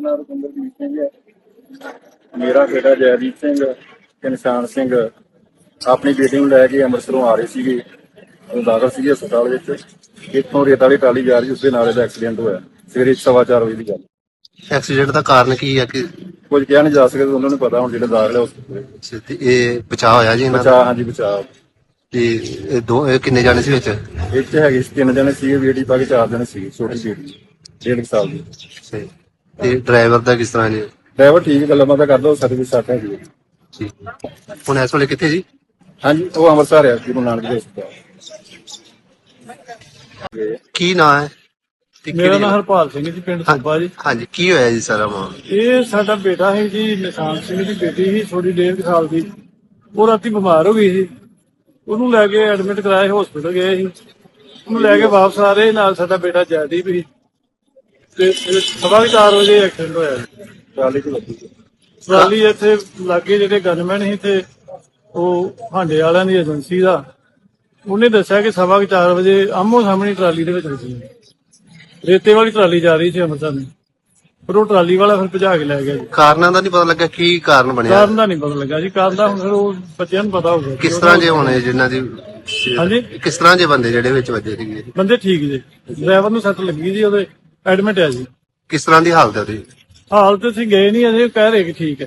ਨਾਮ ਰੁਪਿੰਦਰਜੀਤ ਸਿੰਘ ਹੈ। ਮੇਰਾ ਬੇਟਾ ਜੈਦੀਪ ਸਿੰਘ ਤੇ ਨਿਸ਼ਾਨ ਸਿੰਘ। ਆਪਣੀ ਬੇਟੀ ਨੂੰ ਲੈ ਕੇ ਅੰਮ੍ਰਿਤਸਰੋਂ ਆ ਰਹੇ ਸੀਗੇ। ਉਹ ਦਾਖਲ ਸੀਗੇ ਹਸਪਤਾਲ ਵਿੱਚ। ਇੱਥੋਂ ਰੇਤ ਵਾਲੀ ਟਾਲੀ ਜਾ ਰਹੀ ਉਸਦੇ ਨਾਲ ਇਹਦਾ ਐਕਸੀਡੈਂਟ ਹੋਇਆ। ਸਵੇਰੇ ਸਵਾ ਚਾਰ ਵਜੇ ਦੀ ਗੱਲ। ਐਕਸੀਡੈਂਟ ਦਾ ਕਾਰਨ ਕੀ ਹੈ ਕਿ? ਕੁਝ ਕਿਹਾ ਨਹੀਂ ਜਾ ਸਕਦਾ ਉਹਨਾਂ ਨੂੰ ਪਤਾ ਹੁਣ ਜਿਹੜੇ ਦਾਖਲ ਹੈ ਉਸ ਤੇ। ਇਹ ਬਚਾਅ ਹੋਇਆ ਜੀ ਇਹਨਾਂ ਦਾ? ਬਚਾ ਹਾਂਜੀ ਬਚਾ ਤੇ ਇਹ ਦੋ ਇਹ ਕਿੰਨੇ ਜਾਣੇ ਸੀ ਵਿੱਚ? ਇੱਕ ਹੈਗੇ ਸੀ ਤਿੰਨ ਜਣੇ ਸੀਗੇ ਬੇਟੀ ਪਾ ਕੇ ਚਾਰ ਜਣੇ ਸੀਗੇ ਛੋਟੀ ਬੇਟੀ। ਡੇਢ ਕੁ ਸਾਲ ਦੀ। ਤੇ ਤੇ ਡਰਾਈਵਰ ਦਾ ਕਿਸ ਤਰ੍ਹਾਂ ਜੀ? ਡਰਾਈਵਰ ਠੀਕ ਗੱਲਾਂ ਬਾਤਾਂ ਕਰਦਾ ਉਹ ਸਰਵਿਸ ਸਾਥ ਹੈਗੀ ਹੈ। ਠੀਕ। ਹੁਣ ਇਸ ਵੇਲੇ ਕਿੱਥੇ ਜੀ? ਹਾਂਜੀ ਉਹ ਅੰਮ੍ਰਿਤਸਰ ਹੈ ਗੁਰੂ ਨਾਨਕ ਦੇਵ ਹਸਪਤਾਲ ਕੀ ਨਾਂ ਹੈ? ਤੇ ਮੇਰਾ ਕਿਹੜੀ- ਨਾਮ ਹਰਪਾਲ ਸਿੰਘ ਜੀ ਪਿੰਡ ਸੋਭਾ ਜੀ। ਹਾਂਜੀ ਕੀ ਹੋਇਆ ਜੀ ਸਾਰਾ ਮਾਮਲਾ? ਇਹ ਸਾਡਾ ਬੇਟਾ ਹੈ ਜੀ ਨਿਸ਼ਾਨ ਸਿੰਘ ਦੀ ਬੇਟੀ ਸੀ ਥੋੜੀ ਡੇਢ ਕੁ ਸਾਲ ਦੀ। ਉਹ ਰਾਤੀ ਬਿਮਾਰ ਹੋ ਗਈ ਸੀ। ਉਹਨੂੰ ਲੈ ਕੇ ਐਡਮਿਟ ਕਰਾਏ ਹਸਪੀਟਲ ਗਏ ਸੀ। ਉਹਨੂੰ ਲੈ ਕੇ ਵਾਪਸ ਆ ਰਹੇ ਨਾਲ ਸਾਡਾ ਬੇਟਾ ਜੈਦੀਪ ਵੀ ਤੇ ਇਹ ਸਵਾ ਕੁ ਚਾਰ ਵਜੇ ਐਕਸੀਡੈਂਟ ਹੋਇਆ ਜੀ। ਟਰਾਲੀ ਚ ਲੱਗੀ ਟਰਾਲੀ ਇੱਥੇ ਲਾਗੇ ਜਿਹੜੇ ਗਨਮੈਨ ਸੀ ਤੇ ਉਹ ਹਾਂਡੇ ਵਾਲਿਆਂ ਦੀ ਏਜੰਸੀ ਦਾ ਉਹਨੇ ਦੱਸਿਆ ਕਿ ਸਵਾ ਕੁ ਚਾਰ ਵਜੇ ਆਮੋ ਸਾਹਮਣੇ ਟਰਾਲੀ ਦੇ ਵਿੱਚ ਵੱਜੀ ਰੇਤੇ ਵਾਲੀ ਟਰਾਲੀ ਜਾ ਰਹੀ ਸੀ ਅੰਮ੍ਰਿਤਸਰ ਨੂੰ। ਪਰ ਉਹ ਟਰਾਲੀ ਵਾਲਾ ਫਿਰ ਭਜਾ ਕੇ ਲੈ ਗਿਆ ਜੀ। ਕਾਰਨਾਂ ਦਾ ਨਹੀਂ ਪਤਾ ਲੱਗਾ ਕੀ ਕਾਰਨ ਬਣਿਆ? ਕਾਰਨ ਦਾ ਨਹੀਂ ਪਤਾ ਲੱਗਾ ਜੀ। ਕਾਰਨ ਦਾ ਹੁਣ ਫਿਰ ਉਹ ਬੱਚਿਆਂ ਨੂੰ ਪਤਾ ਹੋਊਗਾ। ਕਿਸ ਤਰ੍ਹਾਂ ਜੇ ਹੋਣੇ ਜਿਨ੍ਹਾਂ ਦੀ ਹਾਂਜੀ। ਕਿਸ ਤਰ੍ਹਾਂ ਜੇ ਬੰਦੇ ਜਿਹੜੇ ਵਿੱਚ ਵੱਜੇ ਸੀਗੇ? ਬੰਦੇ ਠੀਕ ਜੀ। ਡਰਾਈਵਰ ਨੂੰ ਸੱਟ ਲੱਗੀ ਜੀ ਉਹਦੇ। ਐਡਮਿਟ ਹੈ ਜੀ। ਕਿਸ ਤਰ੍ਹਾਂ ਦੀ ਹਾਲਤ ਹੈ ਉਹਦੀ? ਹਾਲਤ ਅਸੀਂ ਗਏ ਨਹੀਂ ਅਜੇ ਕਹਿ ਰਹੇ ਕਿ ਠੀਕ ਹੈ।